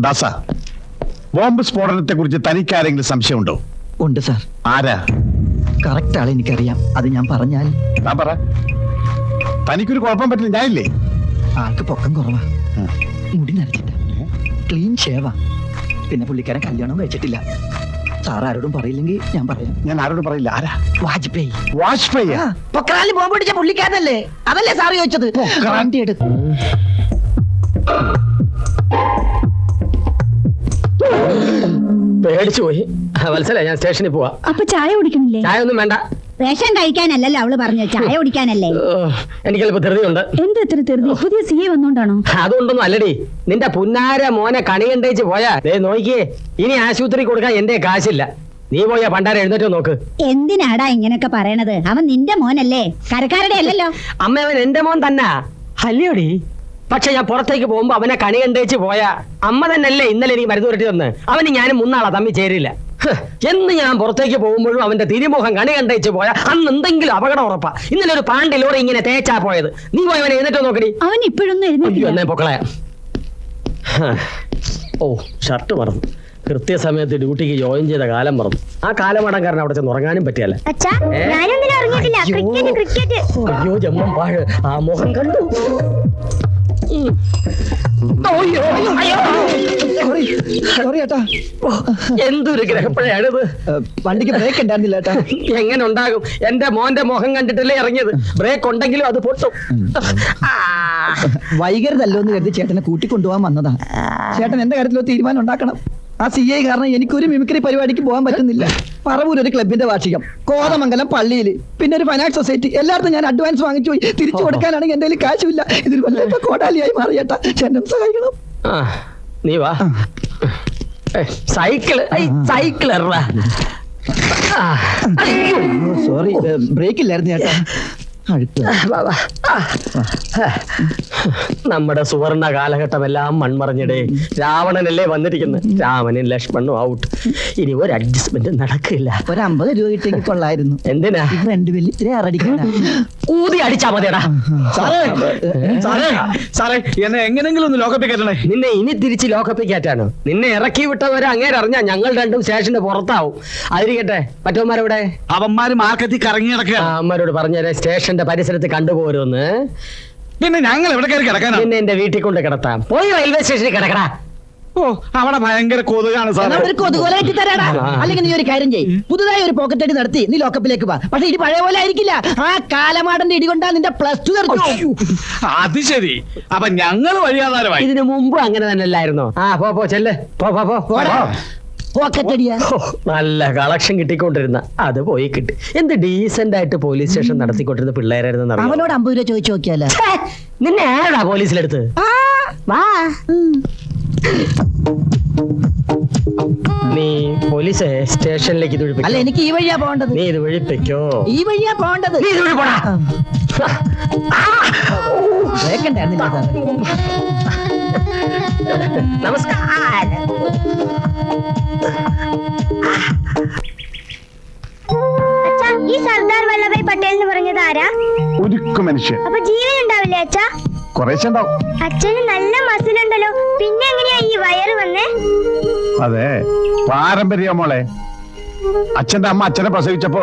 ദാസ bomb സ്ഫോടനത്തെ കുറിച്ച് തനിക്ക് ആരെങ്കിലും സംശയമുണ്ടോ? ഉണ്ട് സാർ. ആരാ? കറക്റ്റ് ആളെ എനിക്കറിയാം. അത് ഞാൻ പറഞ്ഞാൽ ഞാൻ പറ. തനിക്കൊരു കുഴപ്പം പറ്റില്ല ഞാനില്ലേ? ആൾക്ക് പൊക്കം കുറവാ. മുടി നരച്ചിട്ട ക്ലീൻ ഷേവാ. പിന്നെ പുള്ളിക്കാരൻ കല്യാണം കഴിച്ചിട്ടില്ല. സാർ ആരോടും പറയില്ലെങ്കിൽ ഞാൻ പറയാം. ഞാൻ ആരോടും പറയില്ല. ആരാ? വാജ്പേയി. വാജ്പേയി? പൊക്രാലി ബോംബ് പിടിച്ച പുള്ളിക്കാരനല്ലേ? അതല്ലേ സാർ ചോദിച്ചത്? വണ്ടി പേടിച്ചു പോയി. വത്സല ഞാൻ സ്റ്റേഷനിൽ പോവാ. അപ്പൊ ചായ കുടിക്കണില്ലേ ചായ ഒന്നും വേണ്ട. റേഷൻ കഴിക്കാനല്ലല്ലോ അവൾ പറഞ്ഞു. ചായ കുടിക്കാനല്ലേ? എനിക്ക് ചിലപ്പോ ധൃതിയുണ്ട്. എന്ത് എത്ര ധൃതി? പുതിയ സി എ വന്നോണ്ടാണോ? അതുകൊണ്ടൊന്നും അല്ലടി. നിന്റെ പുന്നാര മോനെ കണി കണ്ടേച്ച് പോയാ. ദേ നോക്കിയേ. ഇനി ആശുപത്രി കൊടുക്കാൻ എന്റെ കാശില്ല. നീ പോയാ പണ്ടാര എഴുന്നേറ്റ് നോക്ക്. എന്തിനാടാ ഇങ്ങനൊക്കെ പറയണത്? അവൻ നിന്റെ മോനല്ലേ? കരക്കാരുടെ അല്ലല്ലോ. അമ്മ അവൻ എന്റെ മോൻ തന്നെ. അല്ലയോടി. പക്ഷെ ഞാൻ പുറത്തേക്ക് പോകുമ്പോ അവനെ കണി കണ്ടേച്ച് പോയാ അമ്മ തന്നെയല്ലേ ഇന്നലെ എനിക്ക് മരുന്ന് പുരട്ടി തന്ന്. അവന് ഞാൻ മുന്നാളാ തമ്മി ചേരില്ല എന്ന് ഞാൻ പുറത്തേക്ക് പോകുമ്പോഴും അവന്റെ തിരിമുഖം കണി കണ്ടേച്ച് പോയാ അന്ന് എന്തെങ്കിലും അപകടം ഉറപ്പാ. ഇന്നലെ ഒരു പാണ്ടിലൂടെ ഇങ്ങനെ തേച്ചാ പോയത്. നീ പോയി അവനെ എഴുന്നേറ്റോ നോക്കടി. അവൻ ഇപ്പോഴൊന്നും പൊക്കളെ. ഓ ഷർട്ട് മറന്നു. കൃത്യസമയത്ത് ഡ്യൂട്ടിക്ക് ജോയിൻ ചെയ്ത കാലം മറന്നു. ആ കാലമടം കാരണം അവിടെ ചെന്ന് ഉറങ്ങാനും പറ്റിയല്ല. അയ്യോ. Cricket cricket. അയ്യോ ജമ്മം പാഴ്. ആ മുഖം കണ്ടു. എന്തൊരു ഗ്രഹപ്പഴയാണിത്? വണ്ടിക്ക് ബ്രേക്ക് ഉണ്ടായിരുന്നില്ല ഏട്ടാ. എങ്ങനെ ഉണ്ടാകും എന്റെ മോന്റെ മുഖം കണ്ടിട്ടല്ലേ ഇറങ്ങിയത്. ബ്രേക്ക് ഉണ്ടെങ്കിലും അത് പൊട്ടും. വൈകരുതല്ലോ എന്ന് കരുതി ചേട്ടനെ കൂട്ടിക്കൊണ്ടുപോകാൻ വന്നതാ. ചേട്ടൻ എന്റെ കാര്യത്തിലോ തീരുമാനം ഉണ്ടാക്കണം? ആ സി ഐ കാരണം എനിക്കൊരു മിമിക്രി പരിപാടിക്ക് പോകാൻ പറ്റുന്നില്ല. പറവൂർ ഒരു ക്ലബിന്റെ വാർഷികം. കോതമംഗലം പള്ളിയിൽ പിന്നെ ഒരു ഫൈനാൻസ് സൊസൈറ്റി എല്ലായിടത്തും ഞാൻ അഡ്വാൻസ് വാങ്ങിച്ചു പോയി. തിരിച്ചു കൊടുക്കാനാണെങ്കിൽ എന്റെ കയ്യിൽ കാശുമില്ല. ഇതൊരു വല്ല കോടാലിയായി മാറിയേട്ടാ. എന്നെ സഹായിക്കണം. ആ, നീ വാ. ഏ, സൈക്കിൾ ഐ, സൈക്കിൾ. ആ, അയ്യോ. സോറി ബ്രേക്ക് ഇല്ലായിരുന്നു ചേട്ടാ. അഴുക്ക് വാ, വാ. ആ. നമ്മുടെ സുവർണ കാലഘട്ടം എല്ലാം മൺമറഞ്ഞിടേ. രാവണനല്ലേ വന്നിരിക്കുന്നത്? രാമനും ലക്ഷ്മണും ഔട്ട് ഇനി ഒരു അഡ്ജസ്റ്റ്മെന്റ് നടക്കില്ല. ഒരു അമ്പത് രൂപ കിട്ടിയെങ്കിൽ കൊള്ളായിരുന്നു. എന്തിനാ? രണ്ട് വലിയ ഊതി അടിച്ചാ മതിയടാ. സാറേ സാറേ സാറേ എന്നെ എങ്ങനെങ്കിലും ഒന്ന് ലോകത്തിൽ കയറ്റണേ. നിന്നെ ഇനി തിരിച്ച് ലോക്കപ്പിൽ കയറ്റാനോ? നിന്നെ ഇറക്കി വിട്ടവരെ അങ്ങേരെ അറിഞ്ഞാ ഞങ്ങൾ രണ്ടും സ്റ്റേഷന്റെ പുറത്താവും. അതിരിക്കട്ടെ മറ്റവന്മാരെവിടെ? അവന്മാര് മാർക്കറ്റിൽ കറങ്ങി നടക്കുക അമ്മരോട് പറഞ്ഞേരെ സ്റ്റേഷന്റെ പരിസരത്ത് കണ്ടുപോരുമെന്ന് പിന്നെ ഞങ്ങൾ എവിടെ കയറി കിടക്കാനാ? പിന്നെ എന്റെ വീട്ടിൽ കൊണ്ട് കിടത്താം. പോയി റെയിൽവേ സ്റ്റേഷനിൽ കിടക്കടാ. ഓ അവിടെ ഭയങ്കര കൊതുകാണ് ഒരു തരാടാ. അല്ലെങ്കിൽ നീ ഒരു കാര്യം ചെയ്യ്. പുതുതായി ഒരു പോക്കറ്റ് അടി നടത്തി നീ ലോക്കപ്പിലേക്ക് വാ. പക്ഷെ ഇടി പഴയ പോലെ ആയിരിക്കില്ല. ആ കാലമാടന്റെ ഇടികൊണ്ടാ നിന്റെ പ്ലസ് ടു തെറിച്ചു അത് ശരി. അപ്പൊ ഞങ്ങൾ വഴിയാധാരമായി. ഇതിനു മുമ്പ് അങ്ങനെ തന്നെ അല്ലായിരുന്നോ ആ പോ പോ ചെല്ലേ. പോ പോ പോ. നല്ല കളക്ഷൻ കിട്ടിക്കൊണ്ടിരുന്ന അത് പോയി കിട്ടി എന്ത് ഡീസെന്റ് ആയിട്ട് പോലീസ് സ്റ്റേഷൻ നടത്തിക്കൊണ്ടിരുന്ന പിള്ളേരായിരുന്നു? അവനോട് അമ്പത് രൂപ ചോദിച്ചു നോക്കിയാലോ നിന്നെ ആരാടാ പോലീസിലെടുത്ത് നീ പോലീസ് സ്റ്റേഷനിലേക്ക് അല്ല എനിക്ക് ഈ വഴിയാ പോകേണ്ടത് നീ ഇത് വഴിപ്പിക്കോ ഈ വഴിയാ പോകേണ്ടത് നീ ഇത് ഒഴി പോടാ. നമസ്കാരം. ഈ സർദാർ വല്ലഭായ് പട്ടേൽ എന്ന് പറഞ്ഞത് ആരാ? ഒരുക്കു മനുഷ്യൻ. അപ്പൊ ജീവൻ ഉണ്ടാവില്ലേ അച്ഛാ? കുറേശ്ശെ ഉണ്ടാവും അച്ഛന് നല്ല മസിലുണ്ടല്ലോ. പിന്നെ എങ്ങനെയാ ഈ വയറ് വന്നേ? അതെ പാരമ്പര്യ മോളെ. അച്ഛന്റെ അമ്മ അച്ഛനെ പ്രസവിച്ചപ്പോ.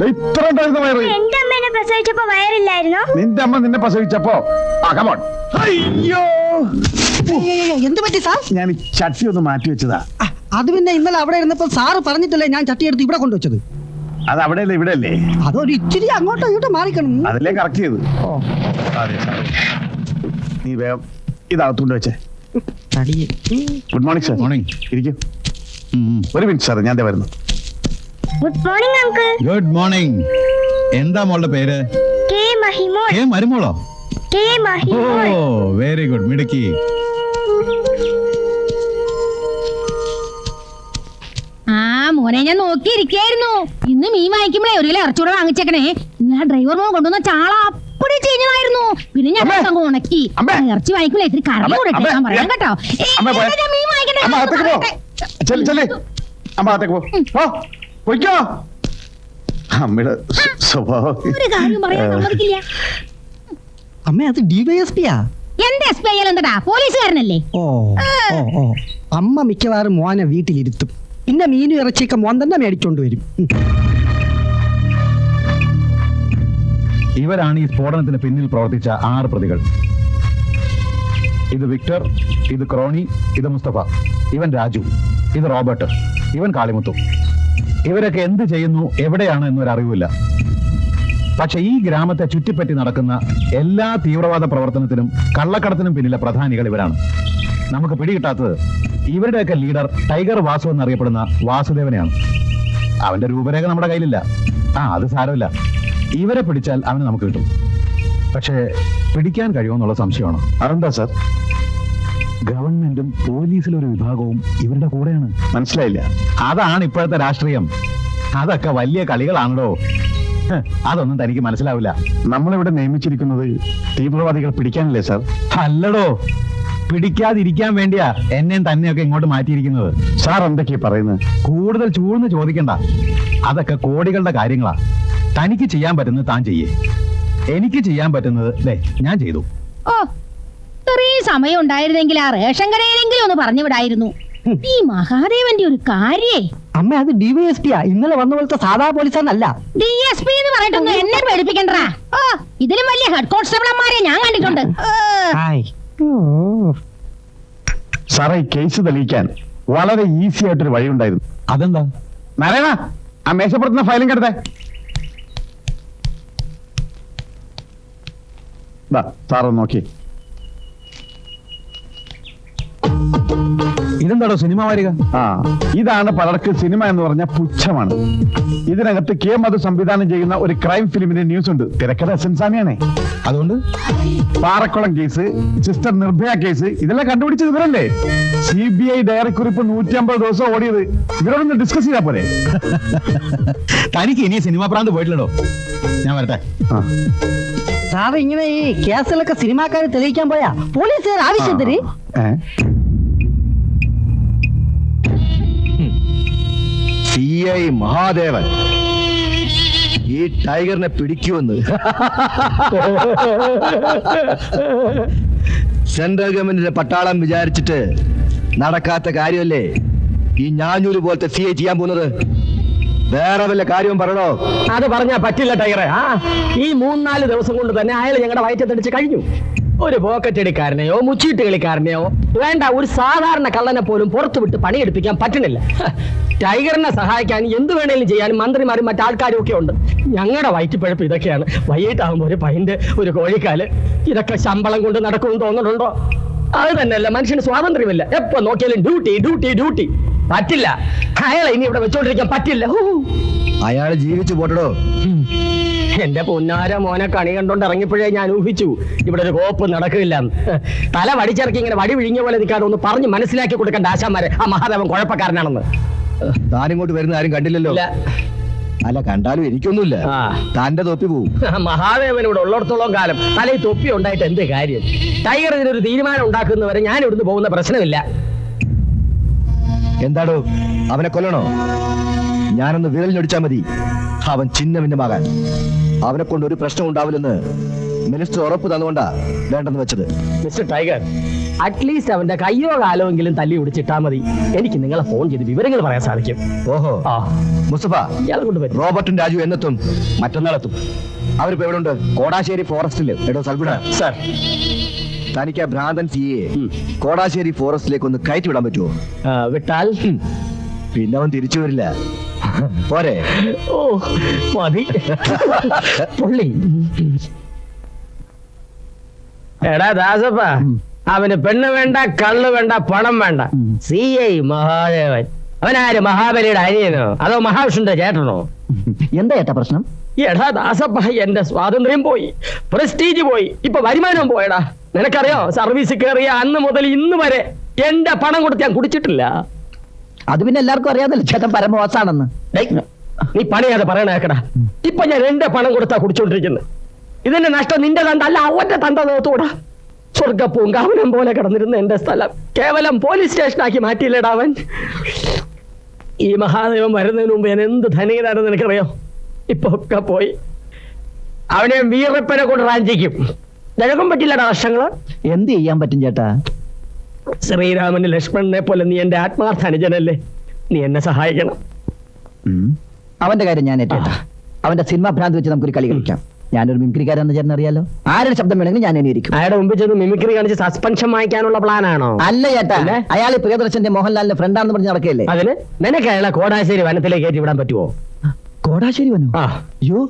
ദേ ഇത്ര ഉണ്ടായിരുന്നു വയറ്. എന്റെ അമ്മേനെ പ്രസവിച്ചപ്പോ വയറില്ലായിരുന്നോ? നിന്റെ അമ്മ നിന്നെ പ്രസവിച്ചപ്പോ. ആ കമോൺ അയ്യോ! എന്ത് പറ്റി സാർ? ഞാൻ ഈ ചട്ടി ഒന്ന് മാറ്റി വെച്ചതാ. അത് പിന്നെ ഇന്നലെ അവിടെ ഇരുന്നപ്പോ സാറ് പറഞ്ഞിട്ടല്ലേ ഞാൻ ചട്ടിയെടുത്ത് ഇവിടെ കൊണ്ടുവച്ചത്? അത് അവിടെയല്ലേ ഇവിടെ അല്ലേ അതൊരു ഇച്ചിരി അങ്ങോട്ടോ ഇങ്ങോട്ടോ മാറിക്കണം. അതല്ലേ കറക്റ്റ് ചെയ്ത്. അതെ സാർ നീ വേഗം ഇതകത്തുകൊണ്ട് വെച്ചേ. ഗുഡ് മോർണിംഗ് സാർ മോർണിംഗ് ഇരിക്കും. ഒരു മിനിറ്റ് സാർ ഞാൻ ദേ വരുന്നു. Good morning uncle good morning എന്താ മോളുടെ പേര്? കെ മഹിമോൾ. കെ മരുമോളോ? കെ ഓ വെരി ഗുഡ് മിടുക്കി. മോനെ ഞാൻ നോക്കിയിരിക്കായിരുന്നു ഇന്ന് മീൻ വാങ്ങിക്കുമ്പോഴേ ഒരു കിലോ ഇറച്ചൂടെ വാങ്ങിച്ചേക്കണേ. ഇന്ന് ആ ഡ്രൈവർ മോൻ കൊണ്ടുവന്ന ചാള അപ്പടി ചെയ്യുന്നതായിരുന്നു പിന്നെ ഞാൻ. അങ്ങ് ഉണക്കി. ഇറച്ചി വാങ്ങിക്കുമ്പോൾ ഇത്തിരി കറി അമ്മേ, കൂടെ ഞാൻ പറയാം കേട്ടോ. അമ്മേ, പോയെ. ഞാൻ മീൻ വാങ്ങിക്കട്ടെ, അമ്മയുടെ സ്വഭാവം. അമ്മ അത് ഡിവൈഎസ്പിയാ എന്ത് എസ് പി ഐ എന്താ പോലീസുകാരനല്ലേ? ഓ ഓ. അമ്മ മിക്കവാറും മോനെ വീട്ടിലിരുത്തും. പിന്നെ മീനും ഇറച്ചിയൊക്കെ മോൻ തന്നെ മേടിച്ചോണ്ട് വരും. ഇവരാണ് ഈ സ്ഫോടനത്തിന് പിന്നിൽ പ്രവർത്തിച്ച ആറ് പ്രതികൾ. ഇത് വിക്ടർ ഇത് ക്രോണി ഇത് മുസ്തഫ ഇവൻ രാജു ഇത് റോബർട്ട് ഇവൻ കാളിമുത്തു. ഇവരൊക്കെ എന്ത് ചെയ്യുന്നു എവിടെയാണ് എന്നൊരറിവില്ല പക്ഷെ ഈ ഗ്രാമത്തെ ചുറ്റിപ്പറ്റി നടക്കുന്ന എല്ലാ തീവ്രവാദ പ്രവർത്തനത്തിനും കള്ളക്കടത്തിനും പിന്നിലെ പ്രധാനികൾ ഇവരാണ്. നമുക്ക് പിടികിട്ടാത്തത് ഇവരുടെയൊക്കെ ലീഡർ ടൈഗർ വാസു എന്നറിയപ്പെടുന്ന വാസുദേവനെയാണ്. അവന്റെ രൂപരേഖ നമ്മുടെ കയ്യിലില്ല. ആ അത് സാരമില്ല. ഇവരെ പിടിച്ചാൽ അവന് നമുക്ക് കിട്ടും. പക്ഷേ പിടിക്കാൻ കഴിയുമെന്നുള്ള സംശയമാണ്? അതെന്താ സാർ? ഗവൺമെന്റും പോലീസിലെ ഒരു വിഭാഗവും ഇവരുടെ കൂടെയാണ്. മനസ്സിലായില്ല. അതാണ് ഇപ്പോഴത്തെ രാഷ്ട്രീയം. അതൊക്കെ വലിയ കളികളാണല്ലോ അതൊന്നും തനിക്ക് മനസ്സിലാവില്ല. നമ്മളിവിടെ നിയമിച്ചിരിക്കുന്നത് തീവ്രവാദികൾ പിടിക്കാനല്ലേ സാർ? അല്ലടോ. പിടിക്കാതിരിക്കാൻ വേണ്ടിയാ എന്നെയും തന്നെയൊക്കെ ഇങ്ങോട്ട് മാറ്റിയിരിക്കുന്നത്. സാർ എന്തൊക്കെയാ പറയുന്നത്? കൂടുതൽ ചൂഴ്ന്ന് ചോദിക്കണ്ട. അതൊക്കെ കോടികളുടെ കാര്യങ്ങളാ. തനിക്ക് ചെയ്യാൻ പറ്റുന്നത് താൻ ചെയ്യേ. എനിക്ക് ചെയ്യാൻ പറ്റുന്നത് ദേ ഞാൻ ചെയ്തു. ഓ ഇത്രയും സമയം ഉണ്ടായിരുന്നെങ്കിൽ ആ റേഷൻ കടയിലെങ്കിലും ഒന്ന് പറഞ്ഞു വിടായിരുന്നു. ഈ മഹാദേവന്റെ ഒരു കാര്യേ. അമ്മ അത് ഡിവൈഎസ്പിയാ ഇന്നലെ വന്ന പോലത്തെ സാധാ പോലീസാന്നല്ല. ഡി എസ് പി എന്ന് പറഞ്ഞിട്ടൊന്നും എന്നെ പേടിപ്പിക്കണ്ടാ ഓ ഇതിലും വലിയ ഹെഡ് കോൺസ്റ്റബിളന്മാരെ ഞാൻ കണ്ടിട്ടുണ്ട്. ഹായ്. സാറേ കേസ് തെളിയിക്കാൻ വളരെ ഈസി ആയിട്ടൊരു വഴി ഉണ്ടായിരുന്നു അതെന്താ? നാരായണ ആ മേശപ്പുറത്തുന്ന ഫയലും കെടുത്തേ. സാറൊന്ന് നോക്കി. ഇതെന്താടോ സിനിമ വാരിക? ആ ഇതാണ് പലർക്ക് സിനിമ എന്ന് പറഞ്ഞ പുച്ഛമാണ്. ഇതിനകത്ത് കെ മധു സംവിധാനം ചെയ്യുന്ന ഒരു ക്രൈം ഫിലിമിന്റെ ന്യൂസ് ഉണ്ട്. തിരക്കഥ സെൻസാമിയാണേ അതുകൊണ്ട്? Parakkulam case sister Nirbhaya case ഇതെല്ലാം കണ്ടുപിടിച്ചത് ഇവരല്ലേ? സി ബി ഐ ഡയറി കുറിപ്പ് നൂറ്റി അമ്പത് ദിവസം ഓടിയത്. ഇവരോടൊന്ന് ഡിസ്കസ് ചെയ്താ പോലെ തനിക്ക് ഇനി സിനിമ പ്രാന്ത് പോയിട്ടില്ലടോ. ഞാൻ വരട്ടെ. ആ. സാറ് ഇങ്ങനെ ഈ കേസിലൊക്കെ സിനിമാക്കാർ തെളിയിക്കാൻ പോയാ? പോലീസുകാർ ആവശ്യം തരി സി ഐ മഹാദേവൻ. ഈ ടൈഗറിനെ പിടിക്കുമെന്ന്. സെൻട്രൽ ഗവൺമെന്റിന്റെ പട്ടാളം വിചാരിച്ചിട്ട് നടക്കാത്ത കാര്യമല്ലേ? ഈ ഞാഞ്ഞൂര് പോലത്തെ സി ഐ ചെയ്യാൻ പോകുന്നത്? വേറെ വല്ല കാര്യവും പറയണോ? അത് പറഞ്ഞാ പറ്റില്ല ടൈഗറെ. ആ ഈ മൂന്നാൽ ദിവസം കൊണ്ട് തന്നെ അയാൾ ഞങ്ങളുടെ വയറ്റത്തടിച്ച് കഴിഞ്ഞു. ഒരു പോക്കറ്റ് അടിക്കാരനെയോ മുച്ചീട്ട് കളിക്കാരനെയോ വേണ്ട ഒരു സാധാരണ കള്ളനെ പോലും പുറത്തുവിട്ട് പണിയെടുപ്പിക്കാൻ പറ്റുന്നില്ല. ടൈഗറിനെ സഹായിക്കാൻ എന്ത് വേണേലും ചെയ്യാനും മന്ത്രിമാരും മറ്റാൾക്കാരും ഒക്കെ ഉണ്ട്. ഞങ്ങളുടെ വയറ്റിപ്പഴപ്പ് ഇതൊക്കെയാണ്. വൈകിട്ടാകുമ്പോൾ ഒരു പൈന്റെ ഒരു കോഴിക്കാൽ. ഇതൊക്കെ ശമ്പളം കൊണ്ട് നടക്കുമെന്ന് തോന്നുന്നുണ്ടോ? അത് തന്നെയല്ല മനുഷ്യന് സ്വാതന്ത്ര്യമില്ല. എപ്പോ നോക്കിയാലും ഡ്യൂട്ടി ഡ്യൂട്ടി ഡ്യൂട്ടി പറ്റില്ല. അയാളെ ഇനി ഇവിടെ വെച്ചോണ്ടിരിക്കാൻ പറ്റില്ല. അയാൾ ജീവിച്ചു പോട്ടടോ. എന്റെ പൊന്നാര മോനെ കണി കണ്ടോണ്ട് ഇറങ്ങിയപ്പോഴേ ഞാൻ ഊഹിച്ചു. ഇവിടെ ഒരു കോപ്പ് നടക്കില്ല. തല വടിച്ചിറക്കി ഇങ്ങനെ വടി വിഴിഞ്ഞ പോലെ നിൽക്കാതെ ഒന്ന് പറഞ്ഞ് മനസ്സിലാക്കി കൊടുക്കേണ്ട ആശാമാരെ ആ മഹാദേവൻ കുഴപ്പക്കാരനാണെന്ന്. താനിങ്ങോട്ട് വരുന്ന ആരും കണ്ടില്ലല്ലോ. അല്ല കണ്ടാലും എനിക്കൊന്നുമില്ല. താന്റെ തൊപ്പി പോവും. മഹാദേവൻ ഇവിടെ ഉള്ളിടത്തോളം കാലം തലയിൽ തൊപ്പി ഉണ്ടായിട്ട് എന്ത് കാര്യം? ടൈഗർ ഇതിനൊരു തീരുമാനം ഉണ്ടാക്കുന്നവരെ ഞാൻ ഇവിടുന്ന് പോകുന്ന പ്രശ്നമില്ല. എന്താടോ? അവനെ കൊല്ലണോ? ഞാനൊന്ന് വിരലിനൊടിച്ചാൽ മതി. അവൻ ചിന്ന ഭിന്നമാകാൻ അവനെ കൊണ്ട് ഒരു പ്രശ്നം ഉണ്ടാവില്ലെന്ന് മിനിസ്റ്റർ ഉറപ്പ് തന്നുകൊണ്ടാ വേണ്ടെന്ന് വെച്ചത്. മിസ്റ്റർ ടൈഗർ അറ്റ്ലീസ്റ്റ് അവന്റെ കയ്യോ കാലോ എങ്കിലും തല്ലി ഉടിച്ചിട്ടാ മതി. എനിക്ക് നിങ്ങളെ ഫോൺ ചെയ്ത് വിവരങ്ങൾ പറയാൻ സാധിക്കും. ഓഹോ. ആ. മുസ്തഫ ഇയാളെ കൊണ്ട് റോബർട്ടും രാജു എന്നെത്തും. മറ്റന്നാളെത്തും. അവരിപ്പോ എവിടെ ഉണ്ട് കോടാശ്ശേരി ഫോറസ്റ്റിൽ എടോ സൽഗുണ. സർ. തനിക്ക് ആ ഭ്രാന്തൻ സിയെ കോടാശ്ശേരി ഫോറസ്റ്റിലേക്ക് ഒന്ന് കയറ്റി വിടാൻ പറ്റുമോ വിട്ടാൽ. പിന്നെ അവൻ തിരിച്ചു വരില്ല. പോരെ. ഓ മതി. പുള്ളി. എടാ ദാസപ്പ അവന് പെണ്ണ് വേണ്ട കള്ള് വേണ്ട പണം വേണ്ട. C I Mahadevan. അവനാര് മഹാബലിയുടെ അനിയനോ? അതോ മഹാവിഷ്ണുന്റെ ചേട്ടനോ? എന്താ ഏട്ടാ പ്രശ്നം? എടാ ദാസപ്പ എന്റെ സ്വാതന്ത്ര്യം പോയി പ്രസ്റ്റീജ് പോയി ഇപ്പൊ വരുമാനം പോയടാ. നിനക്കറിയോ സർവീസ് കയറിയ അന്ന് മുതൽ ഇന്ന് വരെ എന്റെ പണം കൊടുത്ത് ഞാൻ കുടിച്ചിട്ടില്ല. അത് പിന്നെ എല്ലാവർക്കും അറിയാതല്ലേ ചേട്ടൻ പരമവാസാണെന്ന്. നീ പണിയാതെ പറയണ കേക്കടാ. ഇപ്പൊ ഞാൻ എന്റെ പണം കൊടുത്താ കുടിച്ചോണ്ടിരിക്കുന്നത് ഇതിന്റെ നഷ്ടം നിന്റെ തണ്ട അല്ല അവന്റെ തണ്ട നോത്തൂടാ സ്വർഗ പൂങ്കാവനം പോലെ കിടന്നിരുന്ന എന്റെ സ്ഥലം കേവലം പോലീസ് സ്റ്റേഷനാക്കി മാറ്റിയില്ലടാ അവൻ. ഈ മഹാദേവൻ വരുന്നതിന് മുമ്പ് ഞാൻ എന്ത് ധനികനാണെന്ന് എനിക്കറിയോ ഇപ്പൊ ഒക്കെ പോയി. അവനെ വീറപ്പനെ കൊണ്ട് റാഞ്ചിക്കും. നിനക്കും പറ്റില്ലടാ വർഷങ്ങൾ എന്ത് ചെയ്യാൻ പറ്റും ചേട്ടാ? ശ്രീരാമന് ലക്ഷ്മണനെ പോലെ നീ എന്റെ ആത്മാർത്ഥ അനുജനല്ലേ നീ എന്നെ സഹായിക്കണം. അവന്റെ കാര്യം ഞാൻ ഏറ്റേട്ടാ അവന്റെ സിനിമ ഭ്രാന്ത് വെച്ച് നമുക്കൊരു കളി കളിക്കാം. ഞാനൊരു മിമിക്രിക്കാരെന്ന് ചേട്ടൻ അറിയാലോ? ആരുടെ ശബ്ദം വേണമെങ്കിൽ ഞാൻ എന്നെ അയാളുടെ മുമ്പിൽ ചെന്ന് മിമിക്രി കാണിച്ച് സസ്പെൻഷൻ വാങ്ങിക്കാനുള്ള പ്ലാനാണോ? അല്ല ചേട്ടാ? അയാൾ പ്രിയദർശന്റെ മോഹൻലാലിന്റെ ഫ്രണ്ടാണെന്ന് പറഞ്ഞ് നടക്കല്ലേ അതിന് നിനക്ക് അയാളെ കോടാശ്ശേരി വനത്തിലേക്ക് കയറ്റി വിടാൻ പറ്റുമോ കോടാശ്ശേരി വന്നു? ആ. അയ്യോ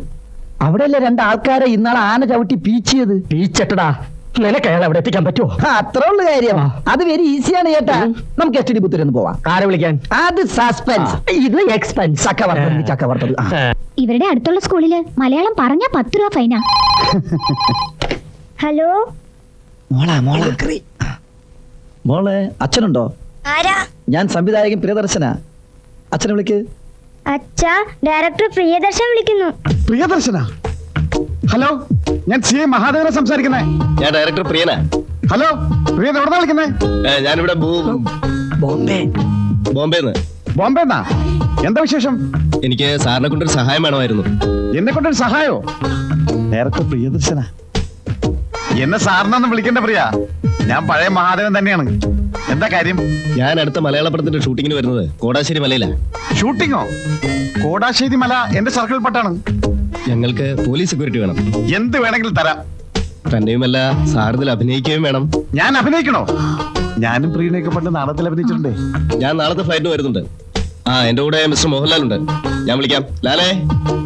അവിടെയല്ലേ രണ്ട് ആൾക്കാരെ ഇന്നാളെ ആന ചവിട്ടി പീച്ചിയത്? പീച്ചട്ടടാ. നിനക്ക് അയാളെ അവിടെ എത്തിക്കാൻ പറ്റുമോ അത്ര ഉള്ള കാര്യമാ അത് വെരി ഈസിയാണ് ചേട്ടാ. നമുക്ക് എസ് ടി ബുത്തൂരൊന്ന് പോവാം. ആരെ വിളിക്കാൻ? അത് സസ്പെൻസ്. ഇത് എക്സ്പെൻസ്. ചക്ക വറുത്തത് ആ. ഇവരുടെ അടുത്തുള്ള സ്കൂളിൽ മലയാളം പറഞ്ഞ പത്ത് രൂപ ഫൈനാ. ഹലോ? മോളാ മോളാ. മോളെ അച്ഛനുണ്ടോ? ആരാ? ഞാൻ സംവിധായകൻ പ്രിയദർശന. അച്ഛനെ വിളിക്ക്. അച്ഛാ ഡയറക്ടർ പ്രിയദർശൻ വിളിക്കുന്നു. പ്രിയദർശന? ഹലോ ഞാൻ സി എ മഹാദേവനെ സംസാരിക്കുന്നേ. ഞാൻ ഡയറക്ടർ പ്രിയന. ഹലോ പ്രിയൻ എവിടെ വിളിക്കുന്നേ? ഞാനിവിടെ ബോംബെ. ബോംബെന്ന്. ബോംബെ എന്നാ എന്താ വിശേഷം? എനിക്ക് സാറിനെ കൊണ്ടൊരു സഹായം വേണമായിരുന്നു. എന്നെ കൊണ്ടൊരു സഹായോ? ഡയറക്ടർ പ്രിയദർശന. എന്നെ സാറിനൊന്നും വിളിക്കണ്ട പ്രിയ. ഞാൻ പഴയ മഹാദേവൻ തന്നെയാണ്. എന്താ കാര്യം? ഞാൻ അടുത്ത മലയാള പടത്തിന്റെ ഷൂട്ടിങ്ങിന് വരുന്നത് കോടാശ്ശേരി മലയിലാ. ഷൂട്ടിങ്ങോ? കോടാശ്ശേരി മല എന്റെ സർക്കിൾപ്പെട്ടാണ് ഞങ്ങൾക്ക് പോലീസ് സെക്യൂരിറ്റി വേണം. എന്ത് വേണമെങ്കിലും തരാം. തന്നെയുമല്ല സാറിതിൽ അഭിനയിക്കുകയും വേണം. ഞാൻ അഭിനയിക്കണോ? ഞാനും പ്രിയനെയൊക്കെ പണ്ട് നാടകത്തിൽ അഭിനയിച്ചിട്ടുണ്ടേ. ഞാൻ നാളത്തെ ഫ്ലൈറ്റിന് വരുന്നുണ്ട്. ആ എന്റെ കൂടെ മിസ്റ്റർ മോഹൻലാൽ ഉണ്ട്. ഞാൻ വിളിക്കാം. ലാലേ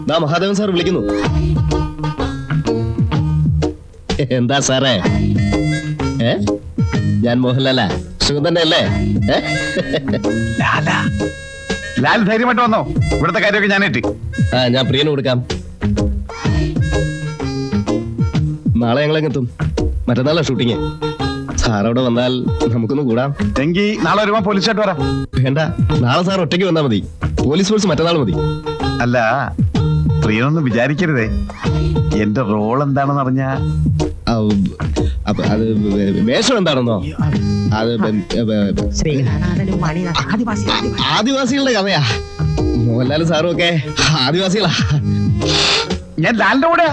ദാ മഹാദേവൻ സാർ വിളിക്കുന്നു. എന്താ സാറേ? ഏ? ഞാൻ മോഹൻലാലാ. സുഖം തന്നെ അല്ലേ ലാൽ ധൈര്യമായിട്ട് വന്നോ. ഇവിടുത്തെ കാര്യമൊക്കെ ഞാൻ എത്തി ആ ഞാൻ പ്രിയന് കൊടുക്കാം. നാളെ ഞങ്ങളെങ്ങെത്തും മറ്റന്നാളാ ഷൂട്ടിങ്. സാർ അവിടെ വന്നാൽ നമുക്കൊന്ന് കൂടാം. എങ്കിൽ നാളെ വരുമ്പോ പോലീസായിട്ട് വരാം. വേണ്ട. നാളെ സാർ ഒറ്റയ്ക്ക് വന്നാൽ മതി. പോലീസ് ഫോഴ്സ് മറ്റന്നാൾ മതി. അല്ല പ്രിയനൊന്നും വിചാരിക്കരുതേ. എന്റെ റോൾ എന്താണെന്ന് അറിഞ്ഞാ അപ്പൊ അത് വേഷം എന്താണെന്നോ? അത് ആദിവാസികളുടെ കഥയാ. മോഹൻലാൽ സാറും ഒക്കെ ആദിവാസികളാ. ഞാൻ ലാലിന്റെ കൂടെ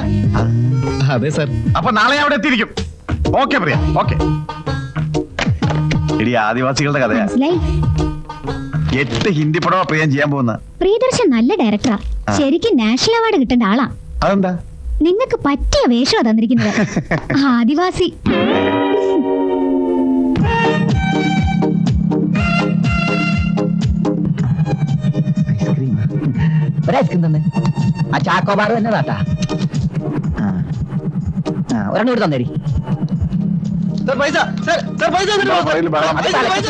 അതെ സാർ. അപ്പൊ നാളെ അവിടെ എത്തിയിരിക്കും. ഓക്കെ പ്രിയ. ഓക്കെ. ഇടി ആദിവാസികളുടെ കഥയാ. എട്ട് ഹിന്ദി പടമാ പ്രിയം ചെയ്യാൻ പോകുന്ന പ്രിയദർശൻ നല്ല ഡയറക്ടറാ. ശരിക്കും നാഷണൽ അവാർഡ് കിട്ടേണ്ട ആളാ. അതെന്താ? നിങ്ങൾക്ക് പറ്റിയ വേഷമാ തന്നിരിക്കുന്നത്. ആദിവാസി. ഐസ്ക്രീം. ഒരു ഐസ്ക്രീം തന്നെ. ആ ചാക്കോബാർ തന്നെ താട്ടാ ആ ആ ഒരെണ്ണം കൂടി തന്നേരി പുറകിൽ പൈസ.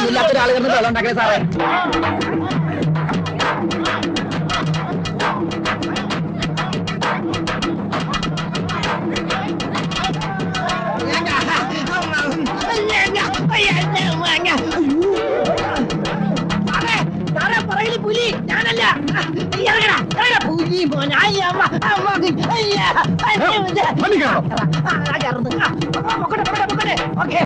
ഇല്ലാത്ത ഒരാൾ കിടന്ന് വെള്ളം ഉണ്ടാക്കണേ സാറേ. പുലി ഞാനല്ല പുലി മോനായി അമ്മ അമ്മ ഓക്കെ